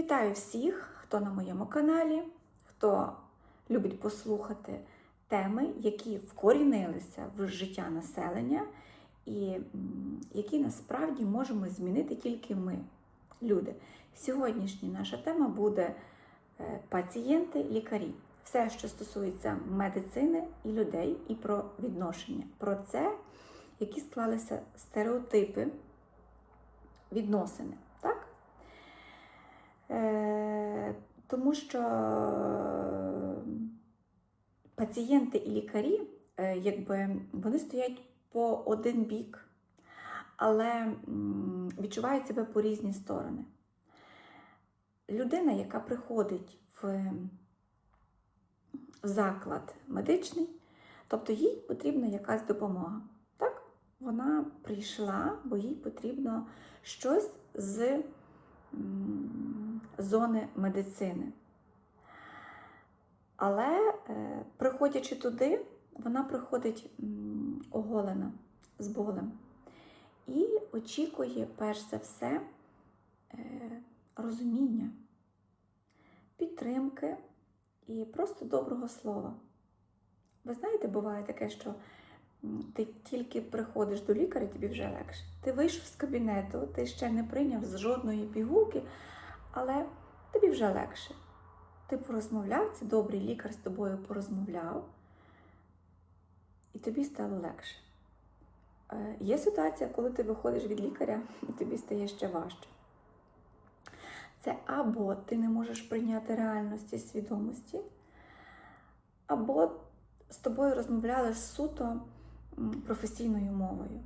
Вітаю всіх, хто на моєму каналі, хто любить послухати теми, які вкорінилися в життя населення, і які насправді можемо змінити тільки ми, люди. Сьогоднішня наша тема буде е, пацієнти, лікарі. Все, що стосується медицини і людей, і про відношення. Про це, які склалися стереотипи відносини. Е, тому що пацієнти і лікарі, е, якби вони стоять по один бік, але відчувають себе по різні сторони. Людина, яка приходить в заклад медичний, тобто їй потрібна якась допомога. Так? Вона прийшла, бо їй потрібно щось з зони медицини. Але е, приходячи туди, вона приходить оголена з болем і очікує, перш за все, е, розуміння, підтримки і просто доброго слова. Ви знаєте, буває таке, що ти тільки приходиш до лікаря, тобі вже легше. Ти вийшов з кабінету, ти ще не прийняв з жодної пігулки, але тобі вже легше. Ти порозмовляв, це добрий лікар з тобою порозмовляв, і тобі стало легше. Е, Є ситуація, коли ти виходиш від лікаря, і тобі стає ще важче. Це або ти не можеш прийняти реальності свідомості, або з тобою розмовляли суто професійною мовою.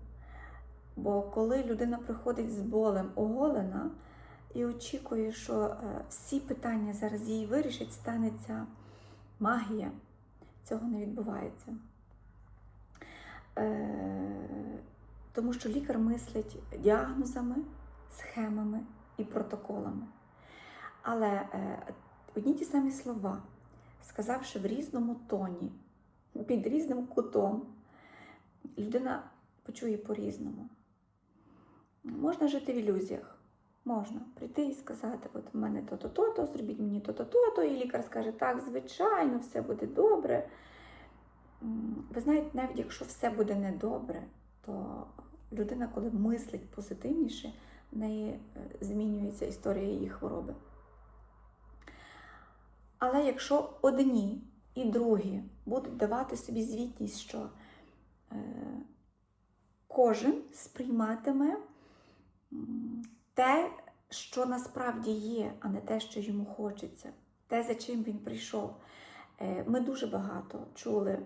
Бо коли людина приходить з болем оголена і очікує, що е, всі питання зараз їй вирішить, станеться магія, цього не відбувається. Е, Тому що лікар мислить діагнозами, схемами і протоколами. Але е, одні ті самі слова, сказавши в різному тоні, під різним кутом, людина почує по-різному. Можна жити в ілюзіях. Можна прийти і сказати, от в мене то-то, то-то, зробіть мені то-то, то-то, і лікар скаже, так, звичайно, все буде добре. Ви знаєте, навіть якщо все буде недобре, то людина, коли мислить позитивніше, в неї е, змінюється історія її хвороби. Але якщо одні і другі будуть давати собі звітність, що кожен сприйматиме те, що насправді є, а не те, що йому хочеться, те, за чим він прийшов. Е, Ми дуже багато чули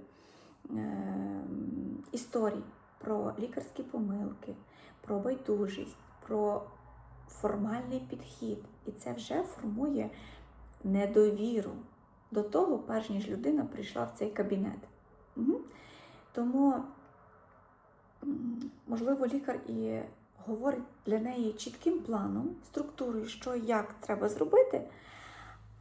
е, історій про лікарські помилки, про байдужість, про формальний підхід. І це вже формує недовіру до того, перш ніж людина прийшла в цей кабінет. Тому, можливо, лікар і говорить для неї чітким планом, структурою, що як треба зробити,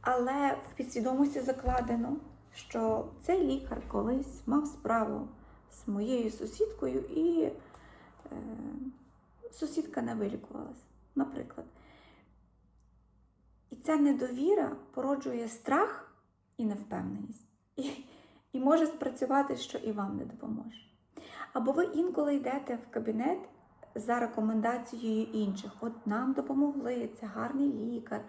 але в підсвідомості закладено, що цей лікар колись мав справу з моєю сусідкою, і е, сусідка не вилікувалась, наприклад. І ця недовіра породжує страх і невпевненість. І, і може спрацювати, що і вам не допоможе. Або ви інколи йдете в кабінет за рекомендацією інших. От нам допомогли, це гарний лікар.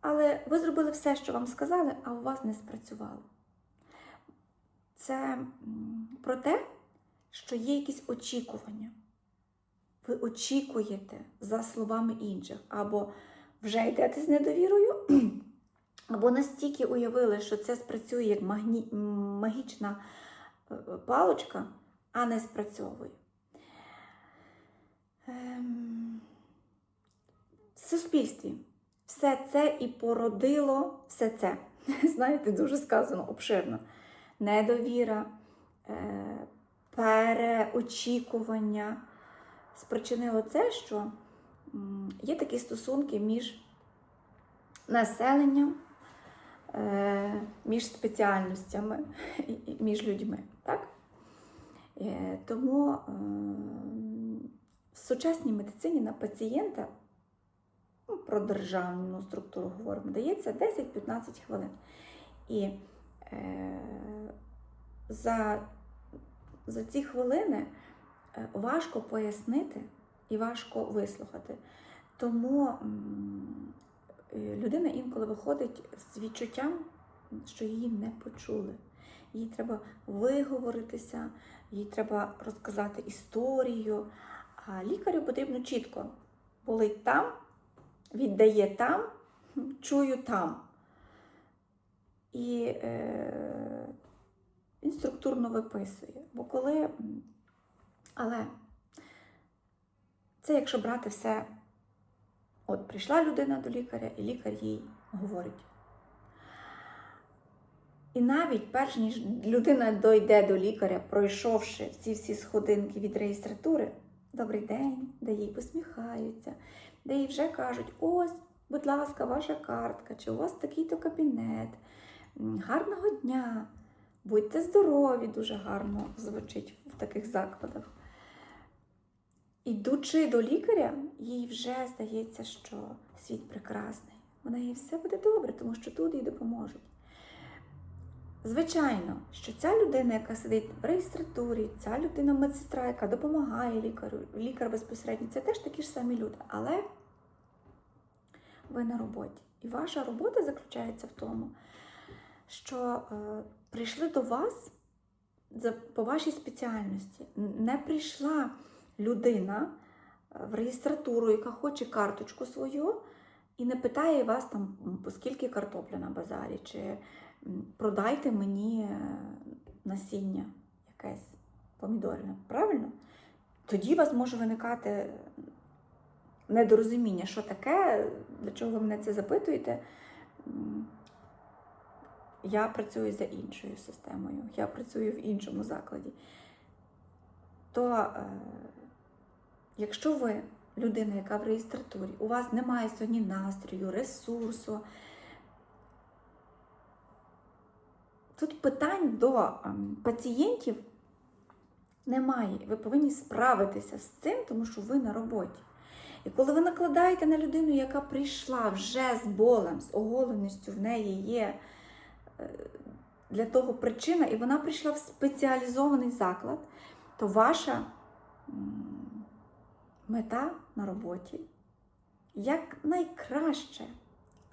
Але ви зробили все, що вам сказали, а у вас не спрацювало. Це про те, що є якісь очікування. Ви очікуєте за словами інших, або вже йдете з недовірою, або настільки уявили, що це спрацює як магні... магічна палочка, а не спрацьовує. Ем, В суспільстві все це і породило все це. Знаєте, дуже сказано обширно. Недовіра, е, переочікування спричинило це, що є такі стосунки між населенням, е, між спеціальностями, між людьми. Так? Е, Тому е, в сучасній медицині на пацієнта ну, про державну структуру говоримо, дається 10-15 хвилин. І е, за, за ці хвилини важко пояснити і важко вислухати. Тому людина інколи виходить з відчуттям, що її не почули. Їй треба виговоритися, їй треба розказати історію. А лікарю потрібно чітко болить там, віддає там, чую там. І е, він структурно виписує. Бо коли. Але це якщо брати все. От прийшла людина до лікаря, і лікар їй говорить. І навіть перш ніж людина дойде до лікаря, пройшовши ці всі сходинки від реєстратури, добрий день, де їй посміхаються, де їй вже кажуть: ось, будь ласка, ваша картка, чи у вас такий-то кабінет, гарного дня, будьте здорові, дуже гарно звучить в таких закладах. Ідучи до лікаря, їй вже здається, що світ прекрасний. У неї все буде добре, тому що тут їй допоможуть. Звичайно, що ця людина, яка сидить в реєстратурі, ця людина медсестра, яка допомагає лікарю, лікар безпосередньо, це теж такі ж самі люди. Але ви на роботі. І ваша робота заключається в тому, що е, прийшли до вас за, по вашій спеціальності. Не прийшла людина е, в реєстратуру, яка хоче карточку свою, і не питає вас там, скільки картопля на базарі, чи продайте мені е, насіння якесь помідорне. Правильно? Тоді у вас може виникати недорозуміння, що таке, для чого ви мене це запитуєте. Я працюю за іншою системою, я працюю в іншому закладі. То, е, якщо ви людина, яка в реєстратурі, у вас немає сьогодні настрою, ресурсу, тут питань до ем, пацієнтів немає. Ви повинні справитися з цим, тому що ви на роботі. І коли ви накладаєте на людину, яка прийшла вже з болем, з оголеністю, в неї є е, для того причина, і вона прийшла в спеціалізований заклад, то ваша мета на роботі як найкраще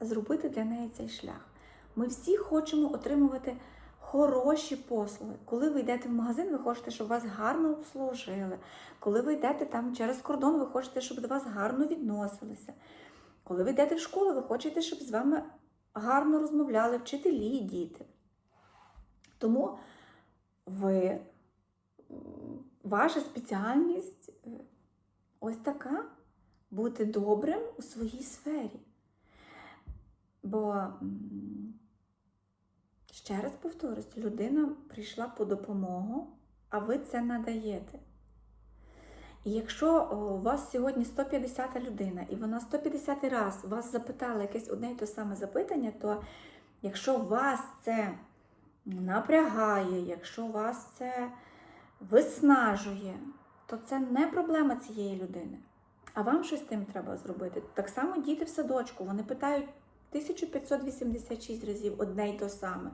зробити для неї цей шлях. Ми всі хочемо отримувати хороші послуги. Коли ви йдете в магазин, ви хочете, щоб вас гарно обслужили. Коли ви йдете там через кордон, ви хочете, щоб до вас гарно відносилися. Коли ви йдете в школу, ви хочете, щоб з вами гарно розмовляли вчителі і діти. Тому ви, ваша спеціальність е, ось така бути добрим у своїй сфері. Бо, ще раз повторюсь, людина прийшла по допомогу, а ви це надаєте. І якщо у вас сьогодні 150 людина, і вона 150 раз вас запитала якесь одне і те саме запитання, то якщо вас це напрягає, якщо вас це виснажує, то це не проблема цієї людини. А вам щось з тим треба зробити. Так само діти в садочку, вони питають 1586 разів одне й то саме.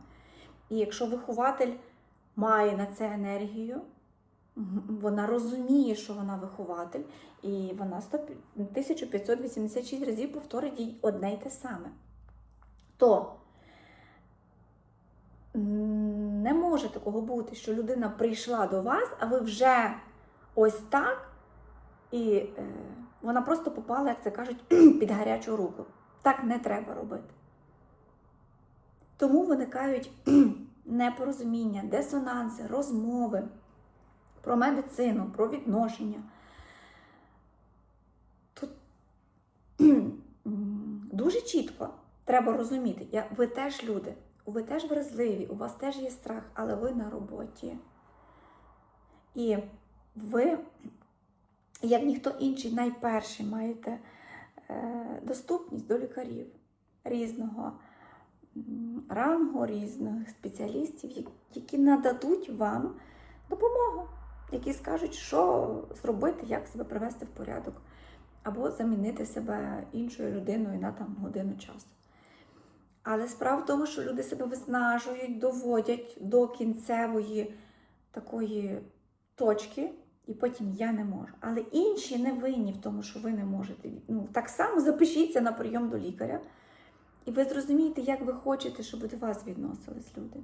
І якщо вихователь має на це енергію, вона розуміє, що вона вихователь, і вона 1586 разів повторить їй одне й те саме. То не може такого бути, що людина прийшла до вас, а ви вже ось так, і е, вона просто попала, як це кажуть, під гарячу руку. Так не треба робити. Тому виникають непорозуміння, дисонанси, розмови про медицину, про відношення. Тут дуже чітко треба розуміти, ви теж люди, ви теж вразливі, у вас теж є страх, але ви на роботі. І ви, як ніхто інший, найперші маєте доступність до лікарів різного рангу, різних спеціалістів, які нададуть вам допомогу, які скажуть, що зробити, як себе привести в порядок. або замінити себе іншою людиною на там годину часу. Але справа в тому, що люди себе виснажують, доводять до кінцевої такої точки, і потім я не можу. Але інші не винні в тому, що ви не можете. Ну, так само запишіться на прийом до лікаря, і ви зрозумієте, як ви хочете, щоб до вас відносились люди.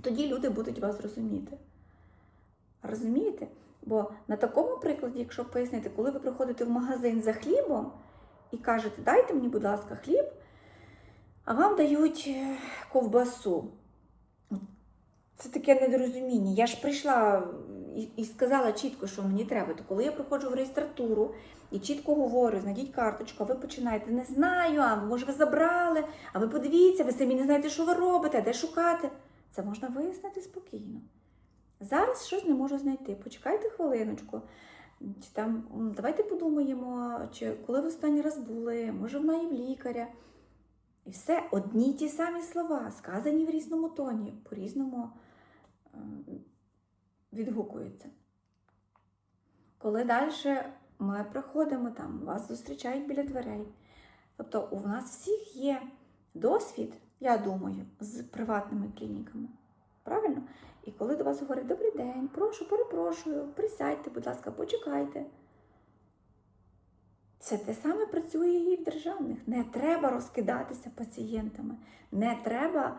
Тоді люди будуть вас розуміти. Розумієте? Бо на такому прикладі, якщо пояснити, коли ви приходите в магазин за хлібом і кажете, дайте мені, будь ласка, хліб, а вам дають е, ковбасу. Це таке недорозуміння. Я ж прийшла і, сказала чітко, що мені треба. То коли я приходжу в реєстратуру і чітко говорю, знайдіть карточку, а ви починаєте, не знаю, а може ви забрали, а ви подивіться, ви самі не знаєте, що ви робите, де шукати. Це можна вияснити спокійно. Зараз щось не можу знайти. Почекайте хвилиночку. Чи там, давайте подумаємо, чи коли ви останній раз були, може вона і в лікаря. І все одні й ті самі слова, сказані в різному тоні, по-різному е, відгукуються. Коли далі ми приходимо там, вас зустрічають біля дверей. Тобто у нас всіх є досвід, я думаю, з приватними клініками. Правильно? І коли до вас говорять добрий день, прошу, перепрошую, присядьте, будь ласка, почекайте. Це те саме працює і в державних. Не треба розкидатися пацієнтами, не треба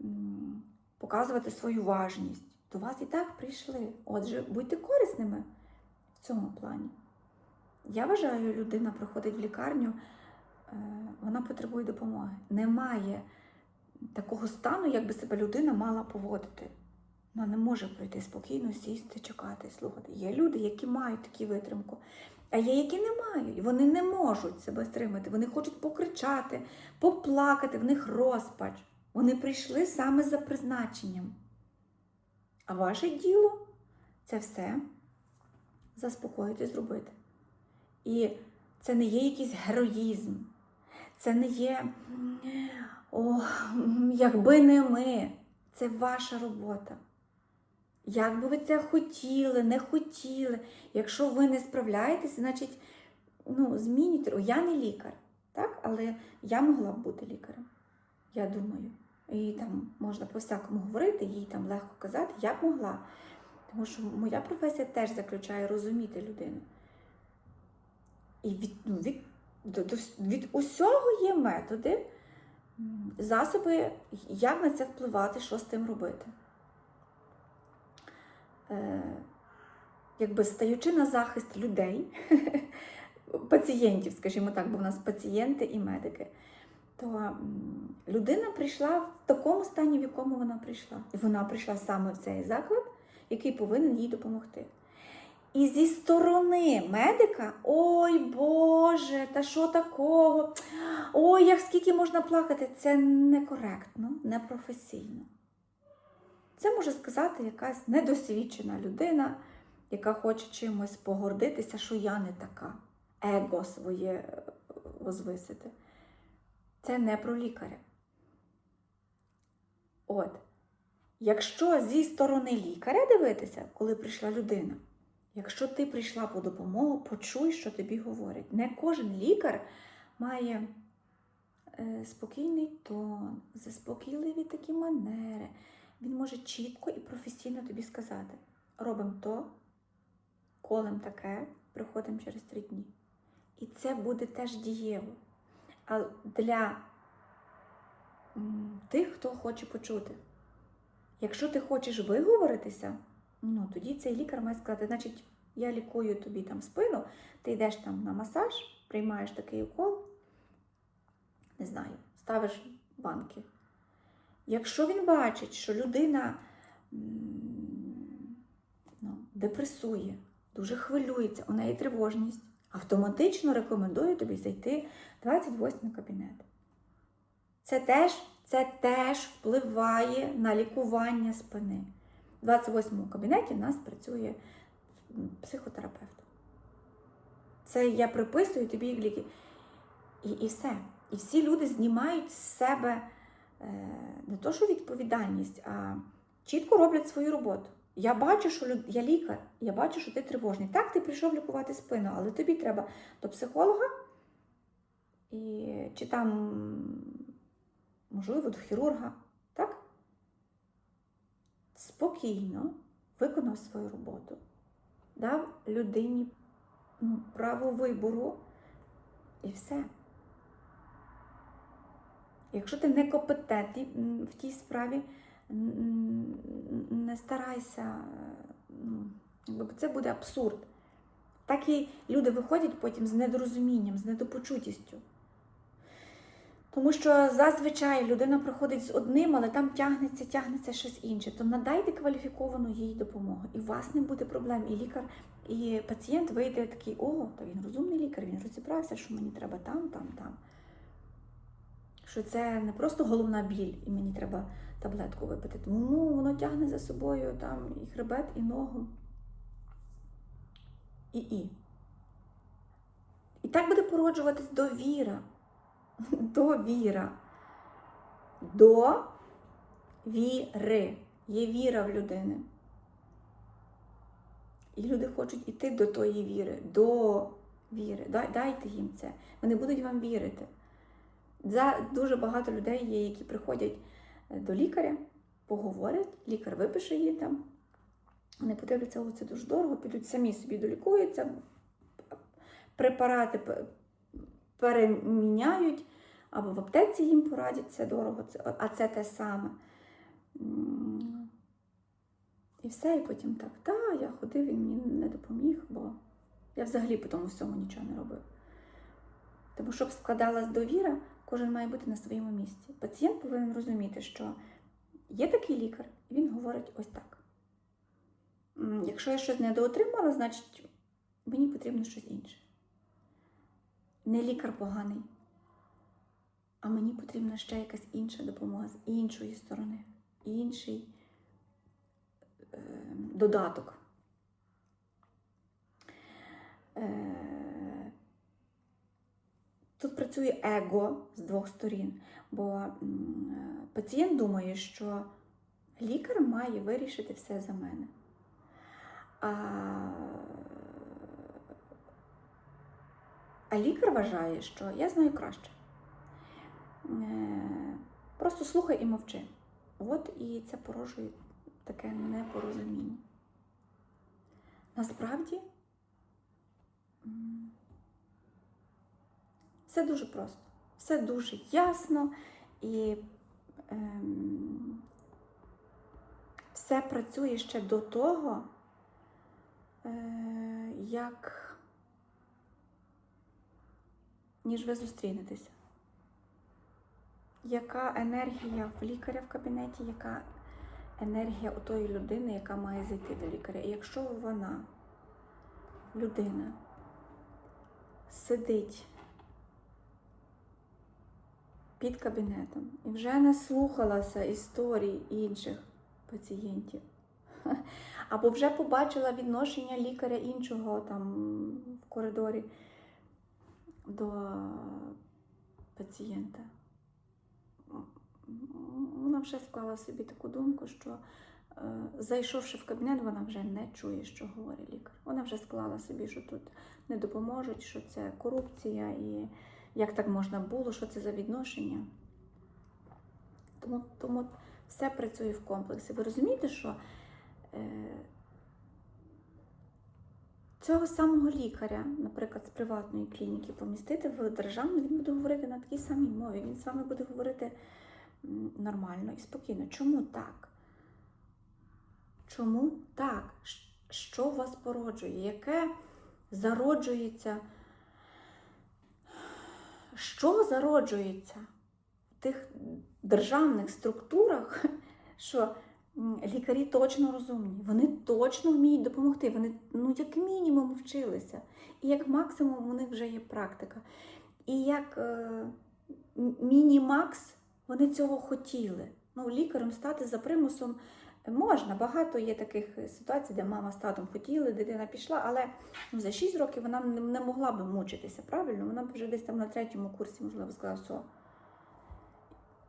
м, показувати свою важність. До вас і так прийшли. Отже, будьте корисними в цьому плані. Я вважаю, людина приходить в лікарню, е, вона потребує допомоги. Немає такого стану, як би себе людина мала поводити. Вона не може пройти спокійно, сісти, чекати, слухати. Є люди, які мають таку витримку, а є, які не мають. Вони не можуть себе стримати. Вони хочуть покричати, поплакати, в них розпач. Вони прийшли саме за призначенням. А ваше діло це все заспокоїти, зробити. І це не є якийсь героїзм, це не є, о, якби не ми, це ваша робота. Як би ви це хотіли, не хотіли. Якщо ви не справляєтеся, значить, ну, змінюйте. О, я не лікар, так? але я могла б бути лікарем. Я думаю. І там можна по-всякому говорити, їй там легко казати, я б могла. Тому що моя професія теж заключає розуміти людину. І від, ну, від, від усього є методи, засоби, як на це впливати, що з тим робити. Е, якби стаючи на захист людей, пацієнтів, скажімо так, бо в нас пацієнти і медики, то людина прийшла в такому стані, в якому вона прийшла. І вона прийшла саме в цей заклад, який повинен їй допомогти. І зі сторони медика, ой Боже, та що такого? Ой, як скільки можна плакати, це некоректно, непрофесійно. Це може сказати якась недосвідчена людина, яка хоче чимось погордитися, що я не така, его своє е, возвисити. Це не про лікаря. От, якщо зі сторони лікаря дивитися, коли прийшла людина, якщо ти прийшла по допомогу, почуй, що тобі говорять. Не кожен лікар має е, спокійний тон, заспокійливі такі манери. Він може чітко і професійно тобі сказати: робимо то, колем таке, приходимо через три дні. І це буде теж дієво. А для тих, хто хоче почути. Якщо ти хочеш виговоритися, ну тоді цей лікар має сказати, значить, я лікую тобі там спину, ти йдеш там на масаж, приймаєш такий укол, не знаю, ставиш банки. Якщо він бачить, що людина ну, депресує, дуже хвилюється, у неї тривожність, автоматично рекомендує тобі зайти в 28 кабінет. Це теж, це теж впливає на лікування спини. В 28 кабінеті в нас працює психотерапевт. Це я приписую тобі ліки. І, і все. І всі люди знімають з себе е, не то, що відповідальність, а чітко роблять свою роботу. Я бачу, що люд... я лікар, я бачу, що ти тривожний. Так, ти прийшов лікувати спину, але тобі треба до психолога і чи там, можливо, до хірурга. Так? Спокійно виконав свою роботу, дав людині ну, право вибору і все. Якщо ти некомпетентний в тій справі, не старайся, ну, це буде абсурд. Так і люди виходять потім з недорозумінням, з недопочутістю. Тому що зазвичай людина приходить з одним, але там тягнеться, тягнеться щось інше. То надайте кваліфіковану їй допомогу. І у вас не буде проблем. І лікар, і пацієнт вийде такий, о, то він розумний лікар, він розібрався, що мені треба там, там, там. Що це не просто головна біль, і мені треба таблетку випити. Тому ну, воно тягне за собою там і хребет, і ногу. І і. І так буде породжуватись довіра. Довіра. До віри. Є віра в людини. І люди хочуть іти до тої віри, до віри. Дайте їм це. Вони будуть вам вірити. За дуже багато людей є, які приходять е, до лікаря, поговорять, лікар випише їй там. Вони подивляться, о, це дуже дорого, підуть самі собі долікуються, препарати переміняють, або в аптеці їм порадять, це дорого, а це те саме. І все, і потім так, та, я ходив, він мені не допоміг, бо я взагалі по тому всьому нічого не робив. Тому, щоб складалась довіра, кожен має бути на своєму місці. Пацієнт повинен розуміти, що є такий лікар, і він говорить ось так. Якщо я щось недоотримала, значить мені потрібно щось інше. Не лікар поганий, а мені потрібна ще якась інша допомога з іншої сторони, інший е, додаток. Тут працює его з двох сторін, бо пацієнт думає, що лікар має вирішити все за мене. А, а лікар вважає, що я знаю краще. Е, Просто слухай і мовчи. От і це породжує таке непорозуміння. Насправді все дуже просто, все дуже ясно і ем, все працює ще до того, е, як ніж ви зустрінетеся. Яка енергія в лікаря в кабінеті, яка енергія у тої людини, яка має зайти до лікаря. І якщо вона, людина, сидить під кабінетом і вже наслухалася історій інших пацієнтів, або вже побачила відношення лікаря іншого там в коридорі до пацієнта. Вона вже склала собі таку думку, що е, зайшовши в кабінет, вона вже не чує, що говорить лікар. Вона вже склала собі, що тут не допоможуть, що це корупція і як так можна було, що це за відношення. Тому, тому все працює в комплексі. Ви розумієте, що е, цього самого лікаря, наприклад, з приватної клініки, помістити в державну, він буде говорити на такій самій мові. Він з вами буде говорити нормально і спокійно. Чому так? Чому так? Що вас породжує? Яке зароджується? Що зароджується в тих державних структурах, що лікарі точно розумні, вони точно вміють допомогти. Вони, ну, як мінімум, вчилися. І як максимум у них вже є практика. І як е, міні-макс вони цього хотіли. Ну, лікарем стати за примусом можна. Багато є таких ситуацій, де мама з татом хотіли, дитина пішла, але ну, за 6 років вона не, могла би мучитися, правильно? Вона б вже десь там на третьому курсі, можливо, сказала, що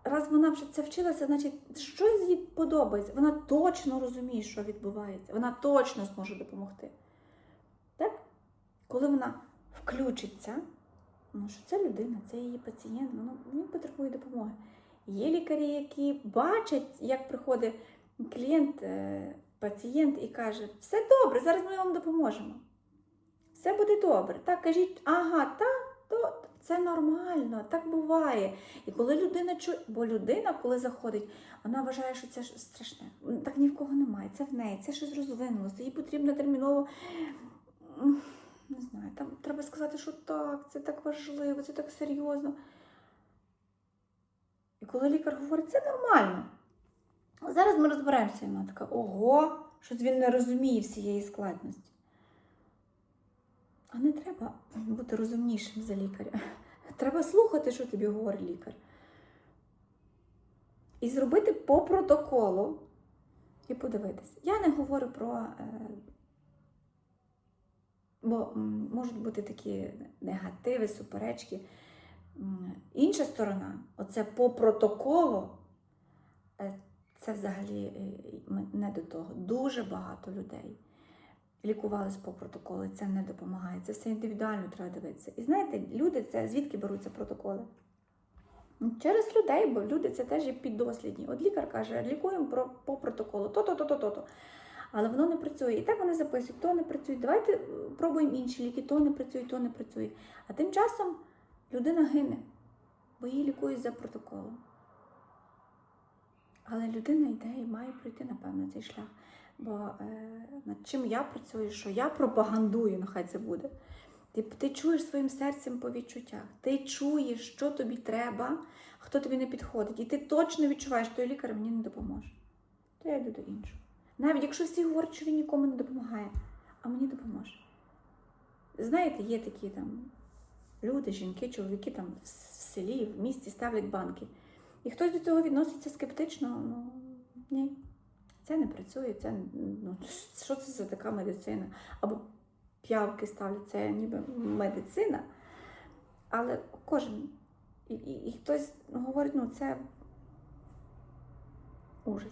раз вона вже це вчилася, значить, щось їй подобається. Вона точно розуміє, що відбувається. Вона точно зможе допомогти. Так? Коли вона включиться, ну що це людина, це її пацієнт, воно він потребує допомоги. Є лікарі, які бачать, як приходить клієнт, е, пацієнт і каже: все добре, зараз ми вам допоможемо. Все буде добре. Так, кажіть, ага, так, то це нормально, так буває. І коли людина чує, бо людина, коли заходить, вона вважає, що це страшне. Так ні в кого немає, це в неї, це щось розвинулося. Їй потрібно терміново. Не знаю, там треба сказати, що так, це так важливо, це так серйозно. І коли лікар говорить, це нормально. Зараз ми розберемося. І вона така, ого, щось він не розуміє всієї складності. А не треба бути розумнішим за лікаря. Треба слухати, що тобі говорить лікар. І зробити по протоколу і подивитися. Я не говорю про. е, Бо можуть бути такі негативи, суперечки. Інша сторона, оце по протоколу, е, це взагалі е, не до того. Дуже багато людей лікувались по протоколу, це не допомагає. Це все індивідуально треба дивитися. І знаєте, люди це звідки беруться протоколи? Ну, Через людей, бо люди це теж є піддослідні. От лікар каже, лікуємо по протоколу, то-то, то-то, то-то. Але воно не працює. І так вони записують, то не працює. Давайте е, пробуємо інші ліки, то не працює, то не працює. А тим часом людина гине, бо її лікують за протоколом. Але людина йде і має пройти, напевно, цей шлях. Бо е, над чим я працюю, що я пропагандую, нехай це буде. Ти, ти чуєш своїм серцем по відчуттях, ти чуєш, що тобі треба, хто тобі не підходить. І ти точно відчуваєш, що той лікар мені не допоможе. То я йду до іншого. Навіть якщо всі говорять, що він нікому не допомагає, а мені допоможе. Знаєте, є такі там люди, жінки, чоловіки там в селі, в місті ставлять банки. І хтось до цього відноситься скептично, ну ні. Це не працює, це ну, що це за така медицина? Або п'явки ставлять, це ніби медицина. Але кожен. І, і, і хтось говорить, ну це ужас.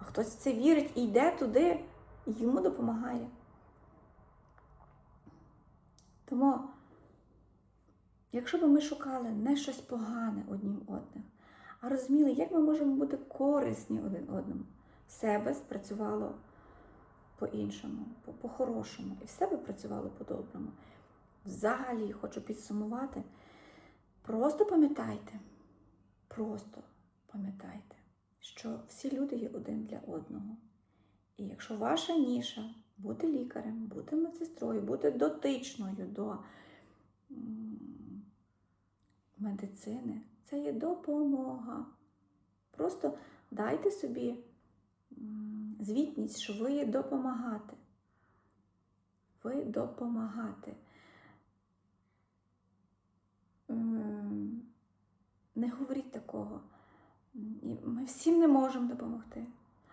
А хтось в це вірить і йде туди, і йому допомагає. Тому, якщо б ми шукали не щось погане однім одним, а розуміли, як ми можемо бути корисні один одному, все би спрацювало по-іншому, по- по-хорошому, і все би працювало по-доброму. Взагалі, хочу підсумувати, просто пам'ятайте, просто пам'ятайте, що всі люди є один для одного. І якщо ваша ніша бути лікарем, бути медсестрою, бути дотичною до медицини, це є допомога. Просто дайте собі звітність, що ви є допомагати. Ви допомагати. Не говоріть такого. Ми всім не можемо допомогти.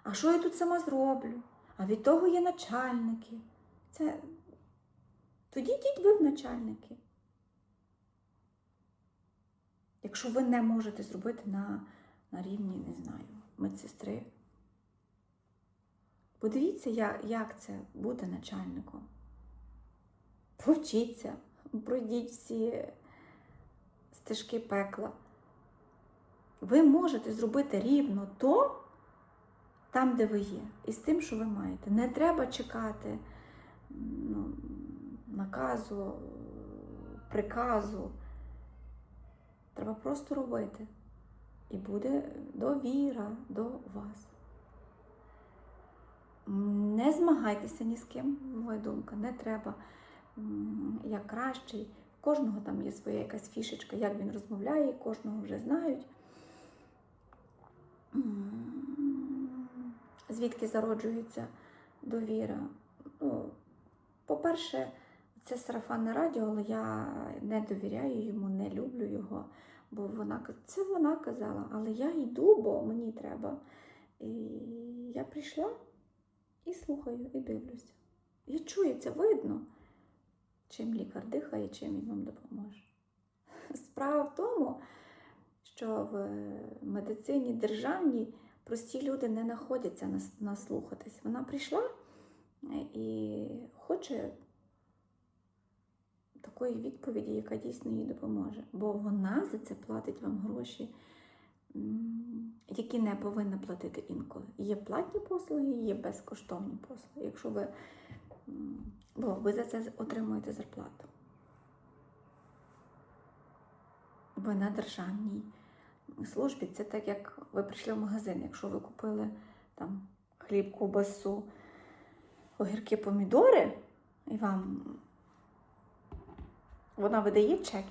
А що я тут сама зроблю? А від того є начальники. Це тоді йдіть ви в начальники. Якщо ви не можете зробити на, на рівні, не знаю, медсестри. Подивіться, як, як це бути начальником. Повчіться, пройдіть всі стежки пекла. Ви можете зробити рівно то, там, де ви є, і з тим, що ви маєте. Не треба чекати ну, наказу, приказу. Треба просто робити. І буде довіра до вас. Не змагайтеся ні з ким, моя думка, не треба. Я кращий. Кожного там є своя якась фішечка, як він розмовляє, кожного вже знають. Звідки зароджується довіра? Ну, по-перше, це сарафанне радіо, але я не довіряю йому, не люблю його. Бо вона це вона казала, але я йду, бо мені треба. І я прийшла і слухаю, і дивлюся. Я чую, це видно, чим лікар дихає, чим він вам допоможе. Справа в тому, що в медицині державній прості люди не знаходяться нас- наслухатись. Вона прийшла і хоче такої відповіді, яка дійсно їй допоможе. Бо вона за це платить вам гроші, які не повинна платити інколи. Є платні послуги, є безкоштовні послуги. Якщо ви, бо ви за це отримуєте зарплату. Ви на державній службі. Це так, як ви прийшли в магазин. Якщо ви купили там хліб, ковбасу, огірки, помідори, і вам вона видає чек,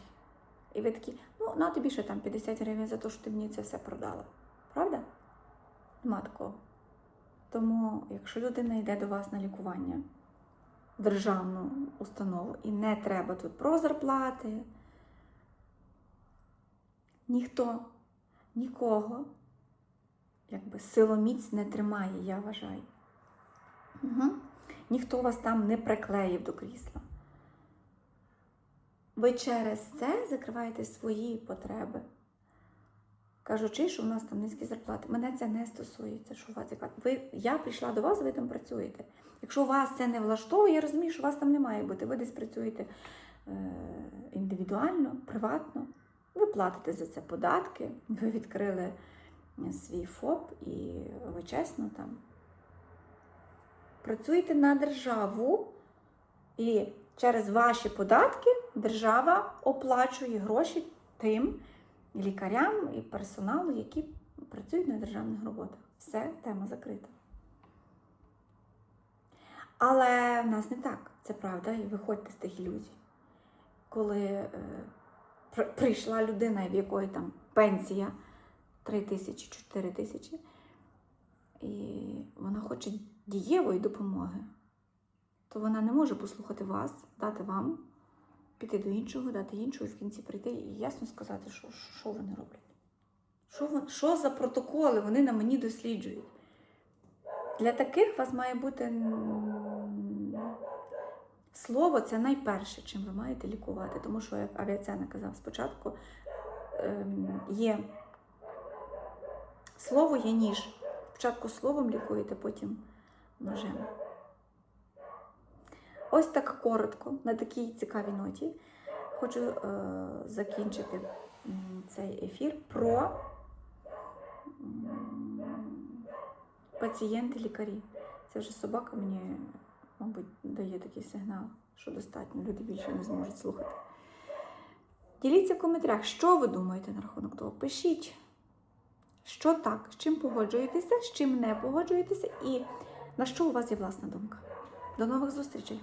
і ви такі, ну, на тобі ще там 50 гривень за те, що ти мені це все продала. Правда? Нема такого. Тому, якщо людина йде до вас на лікування в державну установу і не треба тут про зарплати, ніхто нікого якби силоміць не тримає, я вважаю. Угу. Ніхто вас там не приклеїв до крісла. Ви через це закриваєте свої потреби. Кажучи, що у нас там низькі зарплати. Мене це не стосується, що у вас яка. Ви, я прийшла до вас, ви там працюєте. Якщо вас це не влаштовує, я розумію, що вас там не має бути. Ви десь працюєте е, індивідуально, приватно. Ви платите за це податки, ви відкрили свій ФОП і ви чесно там працюєте на державу, і через ваші податки держава оплачує гроші тим лікарям і персоналу, які працюють на державних роботах. Все, тема закрита. Але в нас не так, це правда, і виходьте з тих ілюзій. Коли е, при- прийшла людина, в якої там пенсія 3 тисячі, 4 тисячі, і вона хоче дієвої допомоги, то вона не може послухати вас, дати вам, піти до іншого, дати іншого, і в кінці прийти і ясно сказати, що, що вони роблять. Що, що за протоколи вони на мені досліджують? Для таких у вас має бути слово це найперше, чим ви маєте лікувати. Тому що, як авіацена казав спочатку, ем, є слово, є ніж. Спочатку словом лікуєте, потім ножем. Ось так коротко, на такій цікавій ноті. Хочу е, закінчити цей ефір про пацієнти-лікарі. Це вже собака мені, мабуть, дає такий сигнал, що достатньо, люди більше не зможуть слухати. Діліться в коментарях, що ви думаєте на рахунок того. Пишіть, що так, з чим погоджуєтеся, з чим не погоджуєтеся, і на що у вас є власна думка. До нових зустрічей!